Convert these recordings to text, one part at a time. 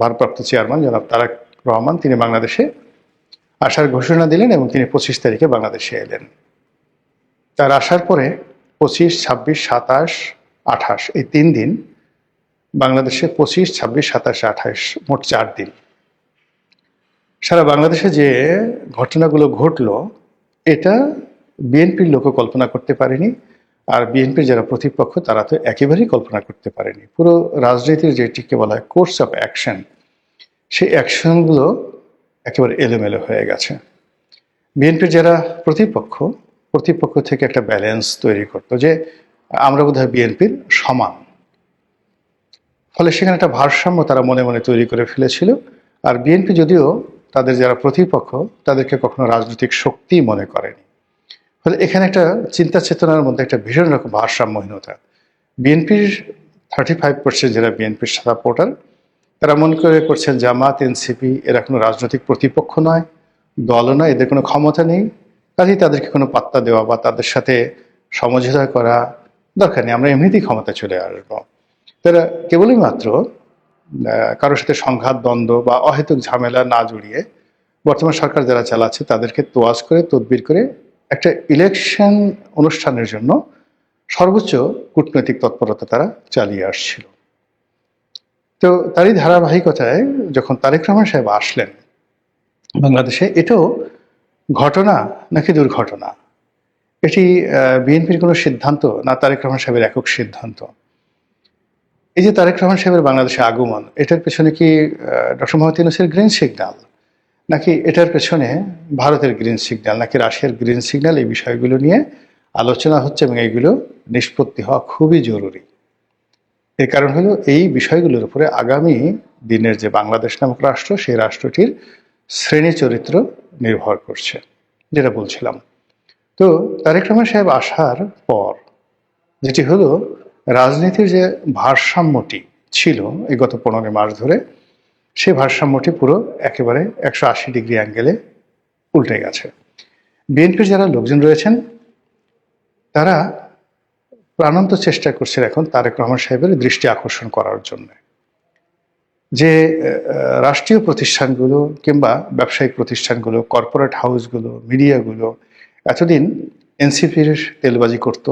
ভারপ্রাপ্ত চেয়ারম্যান জনাব তারেক রহমান, তিনি বাংলাদেশে আসার ঘোষণা দিলেন এবং তিনি পঁচিশ তারিখে বাংলাদেশে এলেন। তার আসার পরে পঁচিশ, ছাব্বিশ, সাতাশ, আঠাশ, এই তিন দিন বাংলাদেশে পঁচিশ, ছাব্বিশ, সাতাশ, আঠাশ, মোট চার দিন। সারা বাংলাদেশে যে ঘটনাগুলো ঘটলো, এটা বিএনপির লোকও কল্পনা করতে পারেনি। আর বিএনপির যারা প্রতিপক্ষ, তারা তো একেবারেই কল্পনা করতে পারেনি। পুরো রাজনীতির যেটিকে বলা হয় কোর্স অফ অ্যাকশন সেই অ্যাকশনগুলো একেবারে এলোমেলো হয়ে গেছে। বিএনপির যারা প্রতিপক্ষ প্রতিপক্ষ থেকে একটা ব্যালেন্স তৈরি করতো যে আমরা বোধহয় বিএনপির সমান। ফলে সেখানে একটা ভারসাম্য তারা মনে মনে তৈরি করে ফেলেছিল। আর বিএনপি যদিও তাদের যারা প্রতিপক্ষ, তাদেরকে কখনো রাজনৈতিক শক্তি মনে করেনি। ফলে এখানে একটা চিন্তা চেতনার মধ্যে একটা ভীষণ রকম ভারসাম্যহীনতা। বিএনপির থার্টি ফাইভ পার্সেন্ট যারা বিএনপির সাপোর্টার তারা মনে করে করছেন জামাত, এনসিপি এরা কোনো রাজনৈতিক প্রতিপক্ষ নয়, দলও নয়, এদের কোনো ক্ষমতা নেই। কাজেই তাদেরকে কোনো পাত্তা দেওয়া বা তাদের সাথে সমঝোতা করা দরকার নেই, আমরা এমনিতেই ক্ষমতা চলে আসব। তারা কেবলই মাত্র কারোর সাথে সংঘাত, দ্বন্দ্ব বা অহেতুক ঝামেলা না জড়িয়ে বর্তমান সরকার যারা চালাচ্ছে তাদেরকে তোয়াজ করে, তদবির করে একটা ইলেকশন অনুষ্ঠানের জন্য সর্বোচ্চ কূটনৈতিক তৎপরতা তারা চালিয়ে আসছিল। তো তারই ধারাবাহিকতায় যখন তারেক রহমান সাহেব আসলেন বাংলাদেশে, এটাও ঘটনা নাকি দুর্ঘটনা? এটি বিএনপির কোনো সিদ্ধান্ত না তারেক রহমান সাহেবের একক সিদ্ধান্ত? এই যে তারেক রহমান সাহেবের বাংলাদেশে আগমন, এটার পেছনে কি ডক্টর মোহাম্মদ ইউনুসের গ্রিন সিগন্যাল নাকি এটার পেছনে ভারতের গ্রিন সিগন্যাল নাকি রাশিয়ার গ্রিন সিগন্যাল এই বিষয়গুলো নিয়ে আলোচনা হচ্ছে এবং এইগুলো নিষ্পত্তি হওয়া খুবই জরুরি। এর কারণ হলো এই বিষয়গুলোর উপরে আগামী দিনের যে বাংলাদেশ নামক রাষ্ট্র, সেই রাষ্ট্রটির শ্রেণি চরিত্র নির্ভর করছে, যেটা বলছিলাম। তো তারেক রহমান সাহেব আসার পর যেটি হলো রাজনীতির যে ভারসাম্যটি ছিল এই গত পনেরো মাস ধরে সেই ভারসাম্যটি পুরো একেবারে একশো আশি ডিগ্রি অ্যাঙ্গেলে উল্টে গেছে। বিএনপির যারা লোকজন রয়েছেন, তারা প্রাণান্ত চেষ্টা করছেন এখন তারেক রহমান সাহেবের দৃষ্টি আকর্ষণ করার জন্য। যে রাষ্ট্রীয় প্রতিষ্ঠানগুলো কিংবা ব্যবসায়িক প্রতিষ্ঠানগুলো, কর্পোরেট হাউসগুলো, মিডিয়াগুলো এতদিন এনসিপির তেলবাজি করত,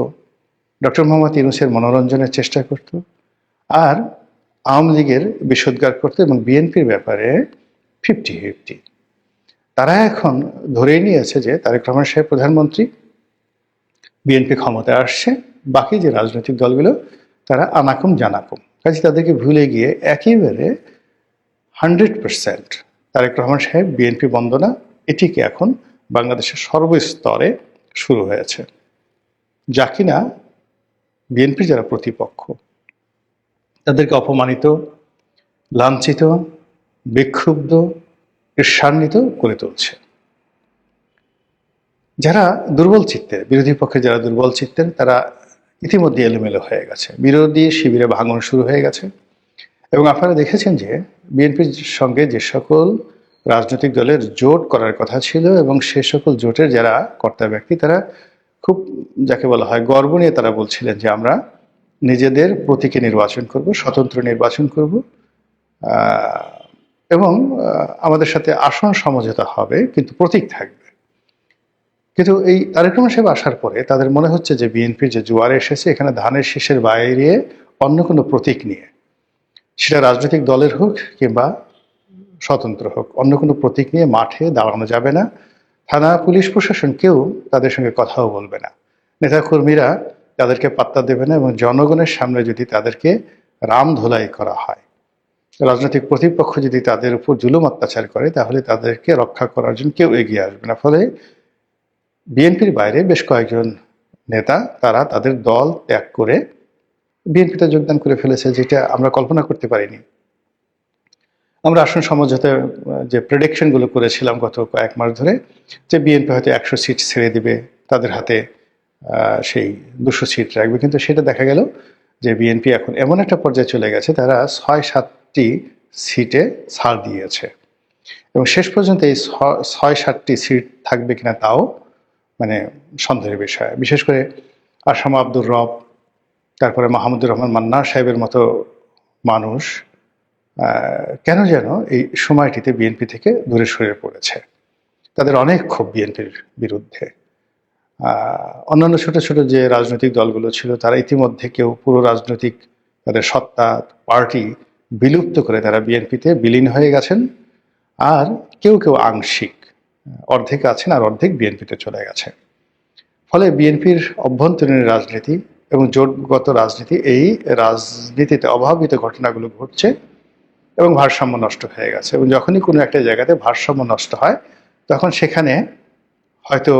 ডক্টর মোহাম্মদ ইউনুসের মনোরঞ্জনের চেষ্টা করত, আর আওয়ামী লীগের বিষোদ্গার করতে এবং বিএনপির ব্যাপারে ফিফটি ফিফটি তারা এখন ধরেই নিয়েছে যে তারেক রহমান সাহেব প্রধানমন্ত্রী, বিএনপি ক্ষমতায় আসছে, বাকি যে রাজনৈতিক দলগুলো, তারা আনাকুম জানাকুম। কাজে তাদেরকে ভুলে গিয়ে একেবারে হান্ড্রেড পার্সেন্ট তারেক রহমান সাহেব বিএনপি বন্দনা, এটিকে এখন বাংলাদেশের সর্বস্তরে শুরু হয়েছে। যা কিনা বিএনপি যারা প্রতিপক্ষ তাদেরকে অপমানিত, লাঞ্ছিত, বিক্ষুব্ধ, ঈর্ষান্বিত করে তুলছে। যারা দুর্বল চিত্তের, বিরোধী পক্ষে যারা দুর্বল চিত্তের, তারা ইতিমধ্যে এলোমেলো হয়ে গেছে। বিরোধী শিবিরে ভাঙন শুরু হয়ে গেছে। এবং আপনারা দেখেছেন যে বিএনপির সঙ্গে যে সকল রাজনৈতিক দলের জোট করার কথা ছিল এবং সে সকল জোটের যারা কর্তা ব্যক্তি, তারা খুব, যাকে বলা হয়, গর্ব নিয়ে তারা বলছিলেন যে আমরা নিজেদের প্রতীকে নির্বাচন করব, স্বতন্ত্র নির্বাচন করব এবং আমাদের সাথে আসন সমঝোতা হবে, কিন্তু প্রতীক থাকবে। কিন্তু এই তারেক রহমান সাহেব আসার পরে তাদের মনে হচ্ছে যে বিএনপির যে জোয়ারে এসেছে, এখানে ধানের শীষের বাইরে অন্য কোনো প্রতীক নিয়ে। সেটা রাজনৈতিক দলের হোক কিংবা স্বতন্ত্র হোক, অন্য কোনো প্রতীক নিয়ে মাঠে দাঁড়ানো যাবে না। থানা, পুলিশ প্রশাসন কেউ তাদের সঙ্গে কথাও বলবে না। নেতাকর্মীরা তাদেরকে পাত্তা দেবে না এবং জনগণের সামনে যদি তাদেরকে রাম ধোলাই করা হয়, রাজনৈতিক প্রতিপক্ষ যদি তাদের উপর জুলুম অত্যাচার করে, তাহলে তাদেরকে রক্ষা করার জন্য কেউ এগিয়ে আসবে না। ফলে বিএনপির বাইরে বেশ কয়েকজন নেতা, তারা তাদের দল ত্যাগ করে বিএনপিতে যোগদান করে ফেলেছে, যেটা আমরা কল্পনা করতে পারিনি। আমরা আসন সমঝোতে যে প্রেডিকশনগুলো করেছিলাম গত কয়েক মাস ধরে, যে বিএনপি হয়তো একশো সিট ছেড়ে দিবে, তাদের হাতে সেই দুশো সিট রাখবে। কিন্তু সেটা দেখা গেল যে বিএনপি এখন এমন একটা পর্যায়ে চলে গেছে, তারা ছয় সাতটি সিটে ছাড় দিয়েছে। এবং শেষ পর্যন্ত এই ছয় সাতটি সিট থাকবে কিনা তাও মানে সন্দেহের বিষয়। বিশেষ করে আসাম আব্দুর রব, তারপরে মাহমুদুর রহমান মান্না সাহেবের মতো মানুষ কেন যেন এই সময়টিতে বিএনপি থেকে দূরে সরে পড়েছে। তাদের অনেক ক্ষোভ বিএনপির বিরুদ্ধে। অন্যান্য ছোট ছোট যে রাজনৈতিক দলগুলো ছিল, তারা ইতিমধ্যে কেউ পুরো রাজনৈতিক তাদের সত্তা, পার্টি বিলুপ্ত করে তারা বিএনপিতে বিলীন হয়ে গেছেন। আর কেউ কেউ আংশিক, অর্ধেক আছেন আর অর্ধেক বিএনপিতে চলে গেছে। ফলে বিএনপির অভ্যন্তরীণ রাজনীতি এবং জোটগত রাজনীতি, এই রাজনীতিতে অভাবিত ঘটনাগুলো ঘটছে এবং ভারসাম্য নষ্ট হয়ে গেছে। এবং যখনই কোনো একটা জায়গাতে ভারসাম্য নষ্ট হয়, তখন সেখানে হয়তো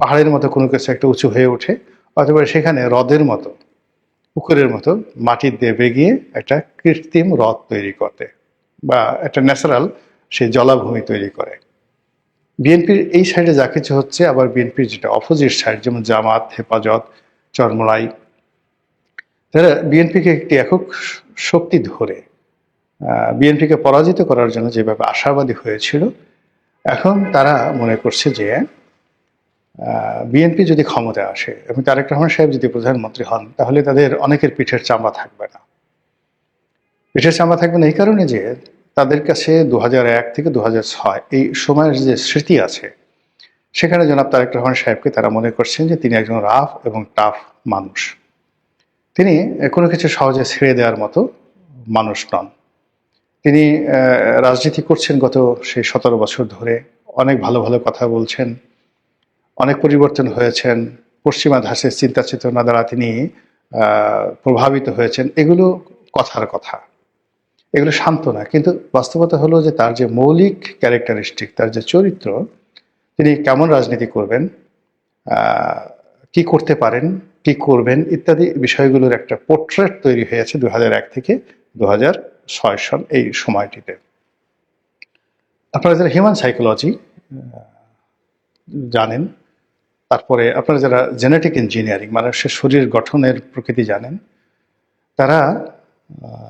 পাহাড়ের মতো কোনো কিছু একটা উঁচু হয়ে ওঠে, অথবা সেখানে হ্রদের মতো, পুকুরের মতো মাটির দিয়ে বেগিয়ে একটা কৃত্রিম হ্রদ তৈরি করতে বা একটা ন্যাচারাল সে জলাভূমি তৈরি করে। বিএনপির এই সাইডে যা কিছু হচ্ছে, আবার বিএনপির যেটা অপোজিট সাইড যেমন জামাত, হেফাজত, চরমলাই, তারা বিএনপিকে একটি একক শক্তি ধরে বিএনপিকে পরাজিত করার জন্য যেভাবে আশাবাদী হয়েছিল, এখন তারা মনে করছে যে বিএনপি যদি ক্ষমতায় আসে এবং তারেক রহমান সাহেব যদি প্রধানমন্ত্রী হন, তাহলে তাদের অনেকের পিঠের চামড়া থাকবে না। পিঠের চামড়া থাকবে না এই কারণে যে তাদের কাছে দু এক থেকে দু হাজার ছয় এই সময়ের যে স্মৃতি আছে, সেখানে জনাব তারেক রহমান সাহেবকে তারা মনে করছেন যে তিনি একজন রাফ এবং টাফ মানুষ। তিনি কোনো কিছু সহজে ছেড়ে দেওয়ার মতো মানুষ নন। তিনি রাজনীতি করছেন গত সেই সতেরো বছর ধরে, অনেক ভালো ভালো কথা বলছেন। অনেক পরিবর্তন হয়েছেন, পশ্চিমা ধাসের চিন্তা চেতনা দ্বারা তিনি প্রভাবিত হয়েছেন। এগুলো কথার কথা। এগুলো শান্ত না কিন্তু বাস্তবতা হলো যে তার যে মৌলিক ক্যারেক্টারিস্টিক, তার যে চরিত্র, তিনি কেমন রাজনীতি করবেন কি করতে পারেন, কি করবেন ইত্যাদি বিষয়গুলোর একটা পোর্ট্রেট তৈরি হয়েছে দু এক থেকে দু ছয় সন এই সময়টিতে। আপনারা যারা হিউম্যান সাইকোলজি জানেন তারপরে আপনারা যারা জেনেটিক ইঞ্জিনিয়ারিং মানুষের শরীর গঠনের প্রকৃতি জানেন, তারা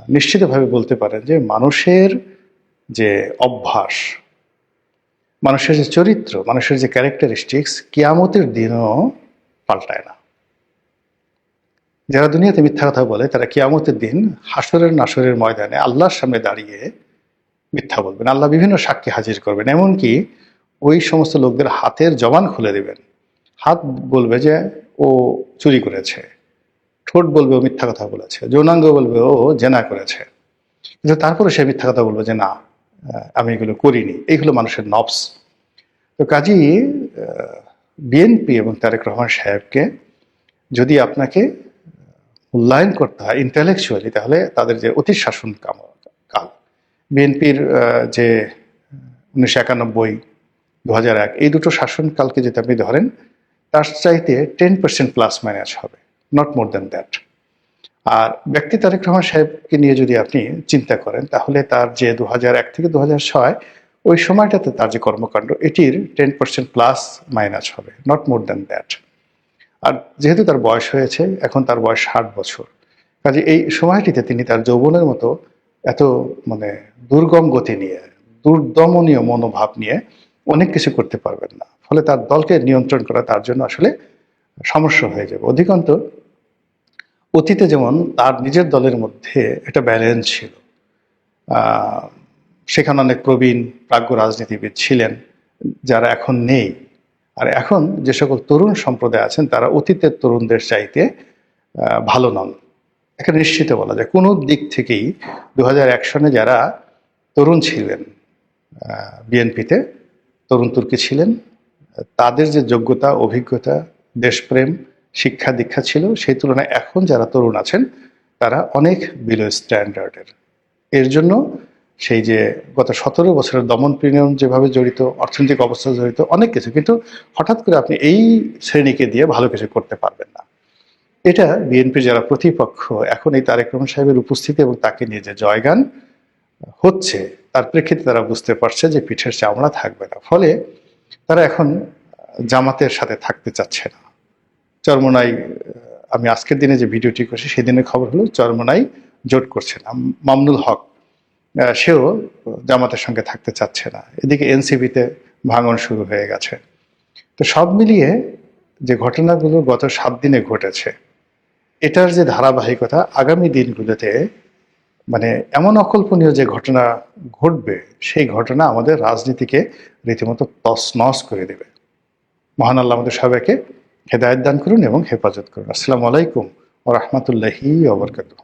নিশ্চিতভাবে বলতে পারেন যে মানুষের যে অভ্যাস, মানুষের যে চরিত্র, মানুষের যে ক্যারেক্টারিস্টিক্স কিয়ামতের দিনও পাল্টায় না। যারা দুনিয়াতে মিথ্যা কথা বলে, তারা কিয়ামতের দিন হাসরের নাসরের ময়দানে আল্লাহর সামনে দাঁড়িয়ে মিথ্যা বলবেন। আল্লাহ বিভিন্ন সাক্ষী হাজির করবেন। এমনকি ওই সমস্ত লোকদের হাতের জবান খুলে দেবেন। হাত বলবে যে ও চুরি করেছে। ঠোঁট বলবে ও মিথ্যা কথা বলেছে। যৌনাঙ্গ বলবে ও জেনা করেছে। কিন্তু তারপরে সে মিথ্যা কথা বলবে যে না আমি এগুলো করিনি। এইগুলো মানুষের নবস তো কাজী বিএনপি এবং তারেক রহমান সাহেবকে যদি আপনাকে মূল্যায়ন করতে হয় ইন্টেলেকচুয়ালি তাহলে তাদের যে অতি শাসন কাল, বিএনপির যে উনিশশো একানব্বই দু হাজার এক, এই দুটো শাসনকালকে যদি আপনি ধরেন তার চাইতে টেন পার্সেন্ট প্লাস মাইনাস হবে নট মোর দ্যান দ্যাট আর ব্যক্তি তারেক রহমান সাহেবকে নিয়ে যদি আপনি চিন্তা করেন, তাহলে তার যে দু এক থেকে দু ছয়, ওই সময়টাতে তার যে কর্মকাণ্ড, এটির টেন পার্সেন্ট প্লাস মাইনাস হবে নট মোর দ্যান দ্যাট আর যেহেতু তার বয়স হয়েছে, এখন তার বয়স ষাট বছর, কাজে এই সময়টিতে তিনি তার যৌবনের মতো এত মানে দুর্গম গতি নিয়ে, দুর্দমনীয় মনোভাব নিয়ে অনেক কিছু করতে পারবেন না। ফলে তার দলকে নিয়ন্ত্রণ করা তার জন্য আসলে সমস্যা হয়ে যাবে। অধিকান্ত অতীতে যেমন তার নিজের দলের মধ্যে একটা ব্যালেন্স ছিল। সেখানে অনেক প্রবীণ, প্রাজ্ঞ রাজনীতিবিদ ছিলেন যারা এখন নেই। আর এখন যে সকল তরুণ সম্প্রদায় আছেন, তারা অতীতের তরুণদের চাইতে ভালো নন। এখানে নিশ্চিত বলা যায়। কোনো দিক থেকেই দু সনে যারা তরুণ ছিলেন বিএনপিতে, তরুণ তুর্কি ছিলেন তাদের যে যোগ্যতা, অভিজ্ঞতা, দেশপ্রেম, শিক্ষা দীক্ষা ছিল, সেই তুলনায় এখন যারা তরুণ আছেন, তারা অনেক বিলো স্ট্যান্ডার্ডের এর জন্য সেই যে গত সতেরো বছরের দমন পীড়ন যেভাবে জড়িত, অর্থনৈতিক অবস্থা জড়িত, অনেক কিছু, কিন্তু হঠাৎ করে আপনি এই শ্রেণীকে দিয়ে ভালো কিছু করতে পারবেন না। এটা বিএনপির যারা প্রতিপক্ষ, এখন এই তারেক রহমান সাহেবের উপস্থিতি এবং তাকে নিয়ে যে জয়গান হচ্ছে, তার প্রেক্ষিতে তারা বুঝতে পারছে যে পিঠের চামড়া থাকবে না। ফলে তারা এখন জামাতের সাথে থাকতে চাচ্ছে না। চরমনাই, আমি আজকের দিনে যে ভিডিওটি করছি, সেদিনের খবর হলো চরমনাই জোট করছে না। মামনুল হক সেও জামাতের সঙ্গে থাকতে চাচ্ছে না। এদিকে এনসিপিতে ভাঙন শুরু হয়ে গেছে। তো সব মিলিয়ে যে ঘটনাগুলো গত সাত দিনে ঘটেছে, এটার যে ধারাবাহিকতা আগামী দিনগুলোতে মানে এমন অকল্পনীয় যে ঘটনা ঘটবে, সেই ঘটনা আমাদের রাজনীতিকে রীতিমতো তসনস করে দেবে। মহান আল্লাহ আমাদের সবাইকে হেদায়ত দান করুন এবং হেফাজত করুন। আসসালামু আলাইকুম ও রহমতুল্লাহি ওবরকাতুহ